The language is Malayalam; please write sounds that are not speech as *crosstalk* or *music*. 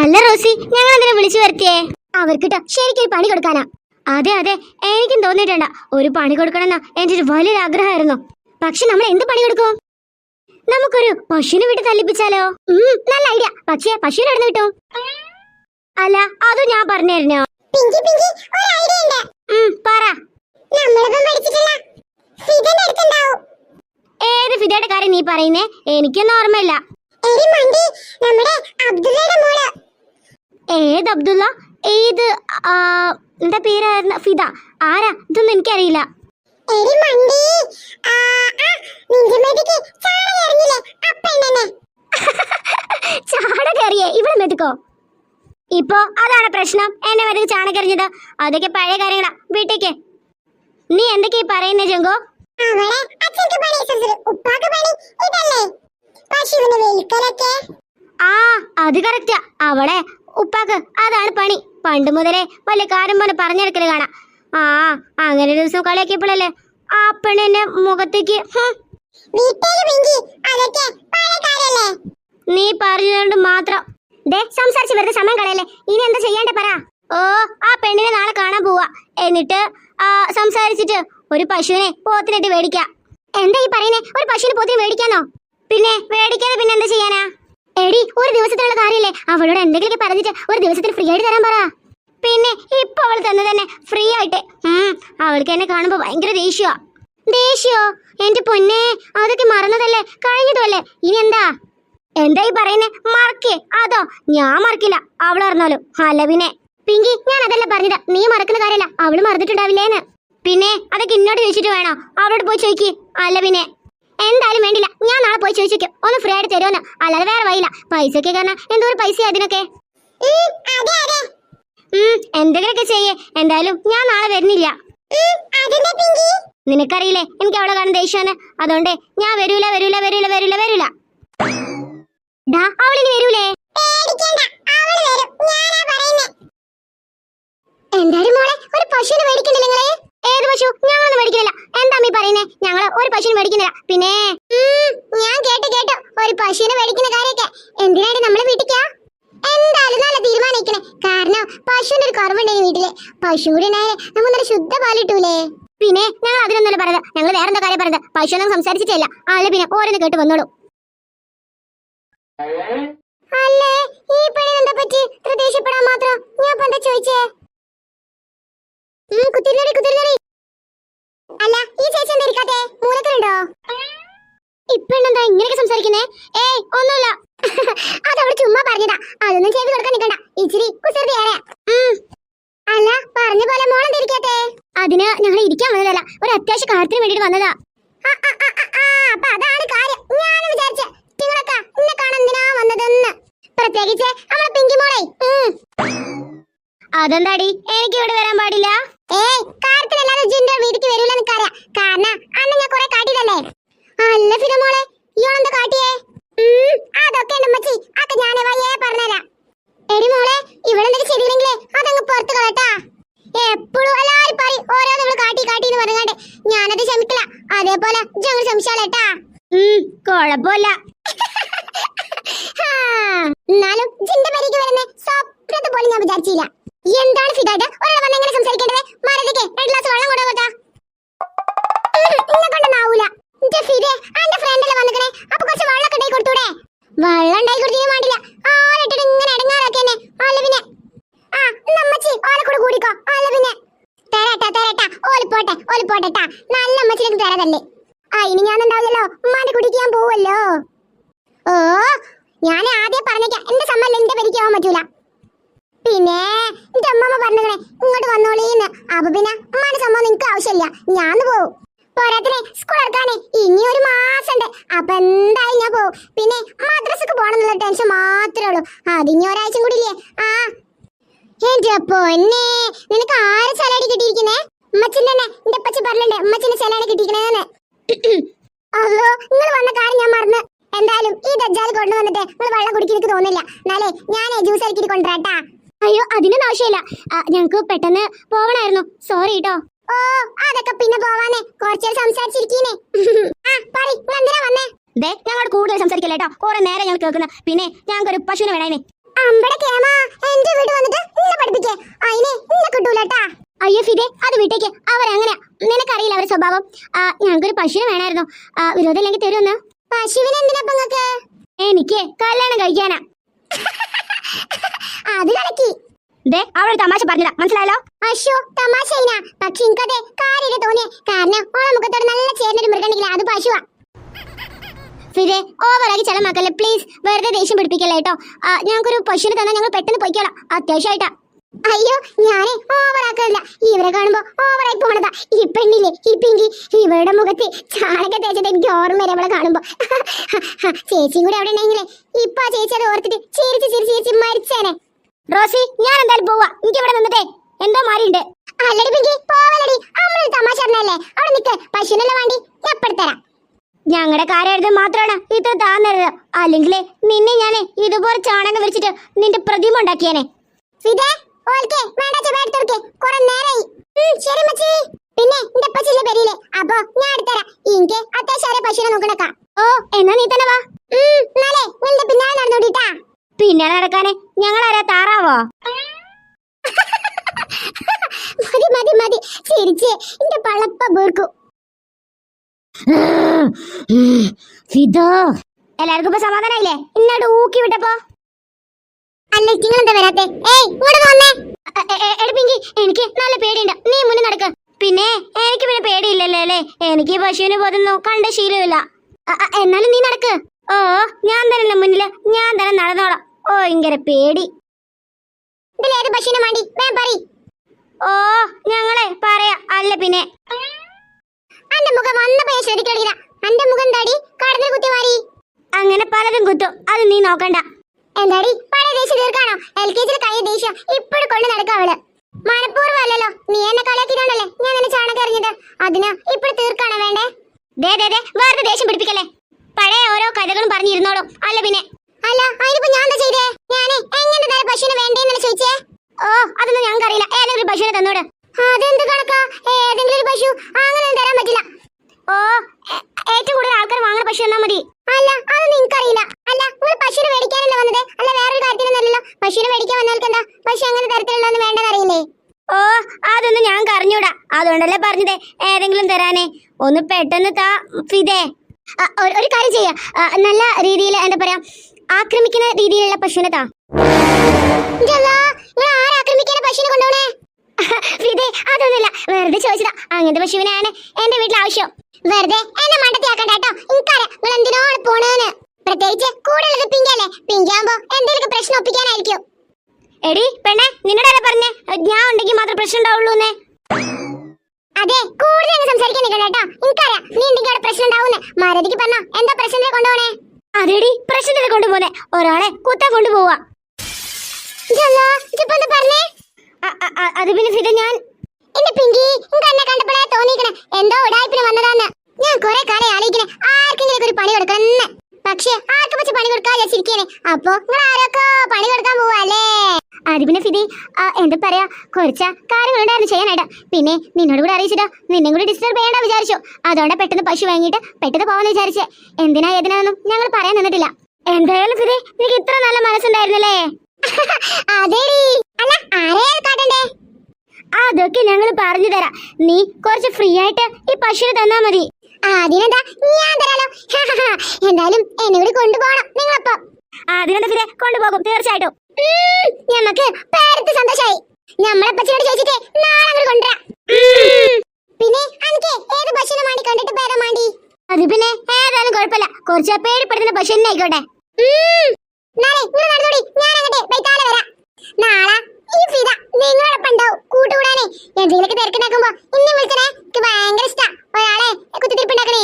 അല്ല റോസി ഞങ്ങൾ എന്തിനാ വിളിച്ചു വരുത്തിയേ? അവർക്കിട്ട് ശരിക്കും പണി കൊടുക്കാനാ. അതെ അതെ എനിക്കും തോന്നിയിട്ടുണ്ട്. ഒരു പണി കൊടുക്കണമെന്ന എന്റെ ഒരു വലിയൊരു ആഗ്രഹമായിരുന്നു പക്ഷെ നമ്മൾ എന്ത് പണി കൊടുക്കും? നമുക്കൊരു പശുവിനെ വിട്ട് തല്ലിപ്പിച്ചാലോ? നല്ല ഐഡിയ. പക്ഷേ പശുവിനെ എവിടെ കിട്ടും? അല്ല അത് ഞാൻ പറഞ്ഞിരുന്നോ പിങ്കി പിങ്കി ഒരു ഐഡിയ ഉണ്ട്. ഉം, പറ. നമ്മളിപ്പം പഠിച്ചിട്ടില്ല ഫിദന്റെ അടുത്തുണ്ടാവും. ഏത് ഫിദയുടെ കാര്യം നീ പറയുന്നേ? എനിക്കൊന്നും ഓർമ്മയില്ല. ഏത് അബ്ദുള്ള? ഏത് എന്താ പേരായിരുന്നു? ഫിദ. ആരാ? ഇതൊന്നും എനിക്കറിയില്ല. ചാണകറിയേ *laughs* ഇവിടെ മെതുക്കോ ഇപ്പോ അതാണ് പ്രശ്നം. എന്നെ മെതുക്ക് ചാണകറിഞ്ഞത് അതൊക്കെ പഴയ കാര്യങ്ങളാ. വീട്ടേക്ക് നീ എന്തൊക്കെയാ പറയുന്നേ ജങ്കോ അവളെ അച്ഛക്ക് പണി ഉപ്പാക്ക് പണി ഇതല്ലേ? പശുവിന് വെയിക്കലൊക്കെ ആ അത് കറക്റ്റാ അവളെ ഉപ്പാക്ക് അതാണ് പണി. പണ്ട് മുതലേ വല്ല കാര്യം പോലെ പറഞ്ഞെടുക്കൽ കാണാം. ആ അങ്ങനെ ഒരു ദിവസം കളിയാക്കിയപ്പോഴല്ലേ ആ പെണ്ണിന്റെ മുഖത്തേക്ക് നീ പറഞ്ഞതുകൊണ്ട് മാത്രം. ദേ സംസാരിച്ച് വെറുതെ സമയം കളയല്ലേ. ഇനി എന്താ ചെയ്യണ്ടേ പറ. ഓ ആ പെണ്ണിനെ നാളെ കാണാൻ പോവാ. എന്നിട്ട് ആ സംസാരിച്ചിട്ട് ഒരു പശുവിനെ പോത്തിനിട്ട് മേടിക്കാം. എന്താ ഈ പറയുന്നേ? ഒരു പശുവിനെ പോത്തിന് മേടിക്കാനോ പിന്നെ പേടിക്കാതെ പിന്നെ എന്താ ചെയ്യാനാ? എടി ഒരു ദിവസത്തിനുള്ള കാര്യല്ലേ. അവളോട് എന്തെങ്കിലുമൊക്കെ പറഞ്ഞിട്ട് ഒരു ദിവസത്തിന് ഫ്രീ ആയിട്ട് തരാൻ പറ. പിന്നെ ഇപ്പൊ അവൾ തന്നെ തന്നെ ഫ്രീ ആയിട്ട്. അവൾക്ക് എന്നെ കാണുമ്പോ ഭയങ്കര ദേഷ്യ. ദേഷ്യോ? എന്റെ പൊന്നെ അതൊക്കെ മറന്നതല്ലേ? കഴിഞ്ഞതുമല്ലേ? ഇനി എന്താ? എന്തായി പറയുന്നേ? മറക്കേ. അതോ ഞാൻ മറക്കില്ല. അവൾ അറിഞ്ഞാലും അല്ല പിന്നെ. പിങ്കി ഞാൻ അതല്ല പറഞ്ഞത്. നീ മറക്കുന്ന കാര്യമല്ല. അവൾ മറന്നിട്ടുണ്ടാവില്ലേന്ന്. പിന്നെ അതൊക്കെ ഇന്നോട് ചോദിച്ചിട്ട് വേണോ? അവളോട് പോയി ചോദിക്കേ. അല്ല പിന്നെ. എന്തായാലും വേണ്ടില്ല. ഞാൻ നാളെ പോയി ചോദിച്ചു ഒന്ന് ഫ്രീ ആയിട്ട് തരുമെന്ന് അല്ലാതെ വേറെ വഴിയില്ല. പൈസയൊക്കെ കാരണം എന്തോ ഒരു പൈസ അതിനൊക്കെ. എന്തെങ്കിലൊക്കെ എന്തെങ്കിലുമൊക്കെ ചെയ്യേ. എന്തായാലും ഞാൻ നാളെ വരുന്നില്ല. നിനക്കറിയില്ലേ എനിക്ക് അവളെ കാണുന്ന ദേഷ്യമാണ്. അതുകൊണ്ട് ഞാൻ വരൂല വരൂല വരൂല വരൂല വരൂല. അവളിനി വരൂലേ? എന്തായാലും മോളെ ഒരു പശുവിനെ മേടിക്കണ്ടേ നിങ്ങളെ? ഏത് പശു? മേടിക്കുന്നില്ല എന്താ ഞങ്ങൾ ഒരു പശുവിനെ മേടിക്കുന്നില്ല. പിന്നെ? ഞാൻ കേട്ടു കേട്ടു ഒരു പശുവിനെ മേടിക്കുന്ന കാര്യമൊക്കെ. എന്തിനായിട്ട് നമ്മളെ വീട്ടിക്കാ? എന്തായാലും നല്ല തീരുമാനിക്കണേ. കാരണം പശുവിന്റെ ഒരു കുറവുണ്ടെങ്കിൽ വീട്ടിൽ. പശു കൂടി ഉണ്ടായാലേ നമുക്ക് നല്ല ശുദ്ധ പാലിട്ടൂലേ പിന്നെ ഞങ്ങൾ അതിനൊന്നല്ല പറയുന്നത് ഞങ്ങൾ വേറെ എന്താ കാര്യം പറയുന്നത് പശു ഒന്നും സംസാരിച്ചിട്ടില്ല ആളെ പിന്നെ ഓരോന്ന് കേട്ട് വന്നോളൂ. അല്ലേ? ഈ പണി എന്താ പറ്റി? പ്രതീക്ഷപ്പെടാൻ മാത്രം. ഞാൻ എന്താ ചോദിച്ചേ? കുത്തിരി കുത്തിരി അല്ല ഈ ചേച്ചി എന്താ ഇരിക്കാത്തെ? മൂലത്തിലുണ്ടോ ഇപ്പെണ്ണെന്താ ഇങ്ങനെയൊക്കെ സംസാരിക്കുന്നേ? ഏയ് ഒന്നുമില്ല. *laughs* അതവിടെ ചുമ്മാ പറഞ്ഞതാ. അതൊന്നും ചെയ്ത് കൊടുക്കാൻ നിൽക്കണ്ട ഇച്ചിരി കുസൃതി ഏറെ അല്ല പറഞ്ഞ പോലെ മോളെന്താ ഇരിക്കാത്തെ? അതിന് ഞങ്ങൾ ഇരിക്കാൻ ഒരു അത്യാവശ്യ കാര്യത്തിന് വേണ്ടിട്ട് വന്നതാ. അപ്പൊ അതാണ് കാര്യം. ഞാനും വിചാരിച്ച നിങ്ങളൊക്കെ കാണാൻ എന്തിനാ വന്നതെന്ന്. പ്രത്യേകിച്ച് നമ്മളെ പിങ്കി മോളെ. അതെന്താടി? എനിക്ക് ഇവിടെ വരാൻ പാടില്ല. ഏയ് കാര്യത്തിനല്ലാതെ ജിന്റെ വീട്ടിക്ക് വരൂല കാര്യം കാരണം അന്ന് ഞാൻ കുറെ കാട്ടിയതല്ലേ അല്ല ഫിരമോളെ ഇയാളെന്താ കാട്ടിയേ? അതൊക്കെ എന്റെ ഉമ്മച്ചി അതൊക്കെ ഞാൻ വയ്യേ പറഞ്ഞുതരാം. എടി മോളെ ഇവളെന്തൊക്കെ ചെയ്തില്ലെങ്കിലേ അതങ്ങ് പുറത്ത് കളട്ടാ എപ്പോഴും എല്ലാരും പറയും ഓരോന്ന് ഇവൾ കാട്ടി കാട്ടി എന്ന് പറഞ്ഞാണ്ട് ഞാനത് ക്ഷമിക്കില്ല അതേപോലെ ഞങ്ങൾ ക്ഷമിച്ചാലേട്ടാ കൊഴപ്പില്ല എന്നാലും ജിന്റെ പേരേക്ക് വരുന്ന സ്വപ്നത്തെ പോലും ഞാൻ വിചാരിച്ചില്ല എന്താണ് ഫിദായിട്ട് ഒരാൾ വന്ന് എങ്ങനെ സംസാരിക്കേണ്ടത് മാരതിക്ക് രണ്ട് ഗ്ലാസ് വെള്ളം കൊണ്ടുപോകട്ടാ എന്നെ കൊണ്ടൊന്നാവൂല എന്റെ ഫിദെ എന്റെ ഫ്രണ്ടല്ലേ വന്നിക്കണേ അപ്പൊ കുറച്ച് വെള്ളം ഉണ്ടായി കൊടുത്തൂടെ വെള്ളം ഉണ്ടായി കൊടുത്തിനും വേണ്ടില്ല ആളിട്ടിട്ട് ഇങ്ങനെ ഇടങ്ങാറാക്കി എന്നെ അല്ല പിന്നെ ആ നമ്മച്ചി ഓലെ കൂടെ കൂടിക്കോ അല്ല പിന്നെ തരട്ടാ തരട്ടാ ഓൽ പോട്ടെ ഓൽ പോട്ടെട്ടാ നല്ല അമ്മച്ചിലേക്ക് തരതല്ലേ ആ ഇനി ഞാൻ ഉണ്ടാവില്ലല്ലോ ഉമ്മാന്റെ കുടിക്ക് ഞാൻ പോവല്ലോ ഓ ഞാൻ ആദ്യം പറഞ്ഞേക്കാം. എന്റെ സമ്മല്ല എന്റെ പരിക്ക് പോകാൻ പറ്റൂല. പിന്നെ എന്റെ അമ്മമ്മ പറഞ്ഞേ ഇങ്ങോട്ട് വന്നോളീന്ന്. അപ്പൊ പിന്നെ ഉമ്മാന്റെ സമ്മതം നിനക്ക് ആവശ്യമില്ല. ഞാൻ പോവും. പോരാത്തിനെ സ്കൂൾ എടുക്കാനേ ഇനി ഒരു മാസം ഉണ്ട് അപ്പൊ എന്തായാലും ഞാൻ പോവും. പിന്നെ മദ്രസക്ക് പോകണം എന്നുള്ള ടെൻഷൻ മാത്രമേ ഉള്ളൂ. അതിനി ഒരാഴ്ച കൂടി ഇല്ലേ? ആ. എന്റെ പൊന്നെ നിനക്ക് ആരെ സലാഡ് കിട്ടിയിരിക്കുന്നേ? ഉമ്മച്ചിന്റെ തന്നെ. എന്റെ അപ്പച്ചി പറഞ്ഞിട്ടുണ്ട് ഉമ്മച്ചിന്റെ സലാഡ് കിട്ടിയിരിക്കണേന്ന്? അല്ലോ നിങ്ങൾ വന്ന കാര്യം ഞാൻ മറന്ന്. എന്തായാലും ഈ ദജ്ജാൽ കൊണ്ടുവന്നിട്ട് നിങ്ങൾ വെള്ളം കുടിക്കാൻ തോന്നില്ല. എന്നാലേ ഞാനേ ജ്യൂസ് ഇറക്കി കൊണ്ടുവരാട്ടാ അയ്യോ അതിനൊന്നും ആവശ്യമില്ല. ഞങ്ങൾക്ക് പെട്ടെന്ന് പോകണായിരുന്നു. സോറി കേട്ടോ ഓ അതൊക്കെ പിന്നെ പോവാനേ കുറച്ചു സംസാരിച്ചിരിക്കീനെ ആ പറ നിങ്ങൾ എന്തിനാ വന്നേ? ദേ ഞങ്ങൾ കൂടുതൽ സംസാരിക്കില്ല കേട്ടോ കുറെ നേരം ഞങ്ങൾ കേൾക്കുന്ന. പിന്നെ ഞങ്ങൾക്ക് ഒരു പശുവിനെ വേണേ അമ്പടെ അപ്പൊ ആ, ഞങ്ങൾക്കൊരു പശുവിനെ വേണമായിരുന്നു വിരോധം ഇല്ലെങ്കിൽ തരുമെന്ന് പശുവിനെ എന്തിനാ നിങ്ങൾക്ക്? എനിക്ക് കല്യാണം കഴിക്കാനാ. *laughs* അത് ദേ തമാശ മനസ്സിലായല്ലോ? പക്ഷെ നല്ല അത് പശുവാ. ചില മക്കളെ പ്ലീസ് വെറുതെ ദേഷ്യം പിടിപ്പിക്കല്ലേട്ടോ ഞങ്ങൾക്കൊരു പശുവിനെ തന്നാൽ ഞങ്ങൾ പെട്ടെന്ന് പോയിക്കോളാം. അത്യാവശ്യമായിട്ടാ. അയ്യോ ഞാനേ ഓവറാക്കല്ല ഇവരെ കാണുമ്പോ ഓവറായി പോണതാ. ഈ പെണ്ണില്ലേ ഈ പിങ്കി ഇവരുടെ മുഖത്ത് ചാണക തേച്ചത് എനിക്ക് ഓർമ്മ വരെ അവളെ കാണുമ്പോ. *laughs* ചേച്ചിയും കൂടെ അവിടെ ഉണ്ടെങ്കിലേ ഇപ്പൊ ആ ചേച്ചി അത് ഓർത്തിട്ട് ചിരിച്ച് ചിരിച്ച് ചിരിച്ച് മരിച്ചേനെ. റോസി ഞാൻ എന്തായാലും പോവാ. എനിക്ക് ഇവിടെ നിന്നിട്ടേ എന്തോ മാറിയുണ്ട് അല്ലടി പിങ്കി പോവലടി അമ്മ തമാശ പറഞ്ഞല്ലേ അവിടെ നിക്ക്. പശുവിനല്ല വേണ്ടി എപ്പെടുത്തരാം ഞങ്ങളുടെ കാര്യമായത് മാത്രമാണ് ഇത്ര താന്നരുത്. അല്ലെങ്കിൽ നിന്നെ ഞാനേ ഇതുപോലെ ചാണകം വിരിച്ചിട്ട് നിന്റെ പ്രതിമ ഉണ്ടാക്കിയേനെ. ഓൽക്കെ വേണ്ട ചെറുക്കെ കുറെ നേരായി ശരി മച്ചി പിന്നെ എന്റെ പച്ചില്ല പെരിയിലെ അപ്പൊ ഞാൻ എടുത്തരാ എനിക്ക് അത്യാവശ്യം പശുവിനെ നോക്കണക്ക ഓ എന്നാ നീ തന്നെ വാ എന്നാലേ നിന്റെ പിന്നാലെ നടന്നോടിട്ടാ പിന്നാലെ നടക്കാനെ ഞങ്ങൾ ആരാ താറാവോ മതി മതി മതി ചിരിച്ചേ എന്റെ പളപ്പ ബീർക്കു ഫിദോ എല്ലാവർക്കും ഇപ്പൊ സമാധാനായില്ലേ ഇന്നോട് ഊക്കി വിട്ടപ്പോ അല്ല നിങ്ങൾ എന്താ വരാത്തെ? ഏയ് ഇങ്ങോട്ട് വന്നേ എടുപ്പിങ്കി എനിക്ക് നല്ല പേടിയുണ്ട്. നീ മുന്നിൽ നടക്ക്. പിന്നെ എനിക്ക് പിന്നെ പേടിയില്ലല്ലോ അല്ലേ? എനിക്ക് പശുവിനെ പോതുന്നു കണ്ട ശീലമില്ല. എന്നാലും നീ നടക്ക്. ഓ ഞാൻ തന്നെ മുന്നിൽ ഞാൻ തന്നെ നടന്നോളാം. ഓ ഭയങ്കര പേടി. ഇതിലേത് പശുവിനെ വേണ്ടി വേം പറ ഓ ഞങ്ങളെ പറയാ. അല്ല പിന്നെ. അന്റെ മുഖം വന്നപ്പോ ഞാൻ ശ്രദ്ധിക്കണില്ല അന്റെ മുഖം എന്താടി? കടന്നു കുത്തി മാറി അങ്ങനെ പലതും കുത്തും. അത് നീ നോക്കണ്ട. എന്താടി? ദേഷ്യം തീർക്കാണോ എൽ കെ ജിയിൽ കഴിഞ്ഞ ദേഷ്യം ഇപ്പോഴും കൊണ്ട് നടക്കാം അവൾ. മനഃപൂർവമല്ലല്ലോ. നീ എന്നെ കളിയാക്കിയിട്ടുണ്ടല്ലേ ഞാൻ നിന്നെ ചാണകം എറിഞ്ഞത്. അതിനാ ഇപ്പോഴും തീർക്കാണോ വേണ്ടേ? ദേ ദേ ദേ വെറുതെ ദേഷ്യം പിടിപ്പിക്കല്ലേ? പഴയ ഓരോ കഥകളും പറഞ്ഞിരുന്നോളൂ. അല്ല പിന്നെ. അല്ല അതിനിപ്പോ ഞാൻ എന്താ ചെയ്തേ? ഞാനേ എങ്ങനെ തരം പശുവിന് വേണ്ടേന്നല്ലേ ചോദിച്ചേ? ഓ അതൊന്നും ഞങ്ങൾക്കറിയില്ല ഏതെങ്കിലും ഒരു പശുവിനെ തന്നോട്. അതെന്ത് കണക്കാ? ഏതെങ്കിലും ഒരു പശു. അങ്ങനെ തരാൻ പറ്റില്ല. ഓ ഏറ്റവും കൂടുതൽ ആൾക്കാർ വാങ്ങുന്ന പശു എന്നാ മതി. അല്ല അതൊന്നും എനിക്കറിയില്ല അല്ല നിങ്ങൾ പശുവിനെ മേടിക്കാനല്ലേ വന്നത്? അല്ല വേറൊരു കാര്യത്തിനൊന്നല്ലല്ലോ പശുവിനെ മേടിക്കാൻ വന്നവർക്ക് എന്താ? പശു അങ്ങനെ തരത്തിലുള്ളതെന്ന് വേണ്ടതറിയില്ലേ ഓ അതൊന്നും ഞാൻ കറിഞ്ഞൂടാ അതുകൊണ്ടല്ലേ പറഞ്ഞത് ഏതെങ്കിലും തരാനേ. ഒന്ന് പെട്ടെന്ന് താ ഫിതേ ഒരു കാര്യം ചെയ്യാ. നല്ല രീതിയിൽ എന്താ പറയാ ആക്രമിക്കുന്ന രീതിയിലുള്ള പശുവിനെ താ. പശുവിനെ കൊണ്ടുപോണേ? *laughs* ഫിദേ അതൊന്നുമില്ല. വെറുതെ ചോദിച്ചതാ. അങ്ങനത്തെ പശുവിനാണ് എന്റെ വീട്ടിൽ ആവശ്യം. വെറുതെ എന്നെ മണ്ടത്തിയാക്കണ്ട കേട്ടോ എനിക്കറിയാം നിങ്ങൾ എന്തിനോട് പോണേന്ന്. പ്രത്യേകിച്ച് കൂടുതലുള്ളത് പിങ്കല്ലേ പിങ്കാകുമ്പോ എന്തെങ്കിലും പ്രശ്നം ഒപ്പിക്കാനായിരിക്കും. എടി പെണ്ണെ നിന്നോടല്ലേ പറഞ്ഞേ? ഞാൻ ഉണ്ടെങ്കിൽ മാത്രം പ്രശ്നം ഉണ്ടാവുള്ളൂ അതെ കൂടുതൽ അങ്ങ് സംസാരിക്കാൻ നിൽക്കണ്ട കേട്ടോ എനിക്കറിയാം നീ ഉണ്ടെങ്കിൽ അവിടെ പ്രശ്നം ഉണ്ടാവുന്നേ മാരതിക്ക് പറഞ്ഞോ എന്താ പ്രശ്നത്തിൽ കൊണ്ടുപോണേ? അതെടി പ്രശ്നത്തിൽ കൊണ്ടുപോകുന്നേ ഒരാളെ കുത്താൻ കൊണ്ടുപോവാ. അത് പിന്നെ ഫിദ ഞാൻ. എന്റെ പിങ്കി എന്നെ കണ്ടപ്പോഴേ തോന്നിക്കണേ. എന്തോ ഉടായ്പിന് വന്നതാന്ന്. ഞാൻ കുറെ കാലം ആലോചിക്കണേ ആർക്കെങ്കിലും ഒരു പണി കൊടുക്കണം പക്ഷേ ആർക്കും വെച്ച് പണി കൊടുക്കാൻ വിചാരിച്ചിരിക്കേനെ അപ്പൊ നിങ്ങൾ ആരൊക്കെ പണി കൊടുക്കാൻ പോവല്ലേ അത് പിന്നെ ഫിദി എന്താ പറയാ കുറച്ച കാര്യങ്ങളുണ്ടായിരുന്നു ചെയ്യാനായിട്ട്. പിന്നെ നിന്നോട് കൂടെ അറിയിച്ചിട്ടോ നിന്നെ കൂടി ഡിസ്റ്റർബ് ചെയ്യണ്ട വിചാരിച്ചു. അതുകൊണ്ട് പെട്ടെന്ന് പശു വാങ്ങിയിട്ട് പെട്ടെന്ന് പോവാന്ന് വിചാരിച്ചേ. എന്തിനാ ഏതിനാന്നും ഞങ്ങൾ പറയാൻ നിന്നിട്ടില്ല. എന്തായാലും ഫിദി നിനക്ക് ഇത്ര നല്ല മനസ്സുണ്ടായിരുന്നല്ലേ? *laughs* അതേടി. അല്ല ആരെയാ കാട്ടണ്ടേ? അതൊക്കെ ഞങ്ങൾ പറഞ്ഞു തരാം. നീ കുറച്ച് ഫ്രീ ആയിട്ട് ഈ പശുവിനെ തന്നാ മതി. അതിനെന്താ ഞാൻ തരാലോ. എന്തായാലും എന്നെ കൂടി കൊണ്ടുപോകണം നിങ്ങളപ്പം. അതിനെന്താ പിന്നെ? കൊണ്ടുപോകും തീർച്ചയായിട്ടും. ഞമ്മക്ക് പേരത്ത് സന്തോഷായി. ഞമ്മളപ്പച്ചനോട് ചോദിച്ചിട്ട് നാളെ അങ്ങോട്ട് കൊണ്ടുവരാം. പിന്നെ അനക്ക് ഏത് പശുവിനെ മാണ്ടി കണ്ടിട്ട് പേരാ മാണ്ടി? അത് പിന്നെ ഏതായാലും കുഴപ്പമില്ല. കുറച്ച് പേടിപ്പെടുത്തുന്ന പശു തന്നെ ആയിക്കോട്ടെ. നാളെ നിങ്ങൾ നടന്നോടി. ഞാൻ അങ്ങോട്ട് വൈകാലെ വരാം. നാളെ ഈ ഫിദ നിങ്ങളോടൊപ്പം ഉണ്ടാവും. കൂട്ടുകൂടാനേ എന്തെങ്കിലുമൊക്കെ തിരക്കുണ്ടാക്കുമ്പോ എന്നെ വിളിച്ചണേ എനിക്ക് ഭയങ്കര ഇഷ്ടം. ഒരാളെ കുത്തിത്തിരിപ്പുണ്ടാക്കണേ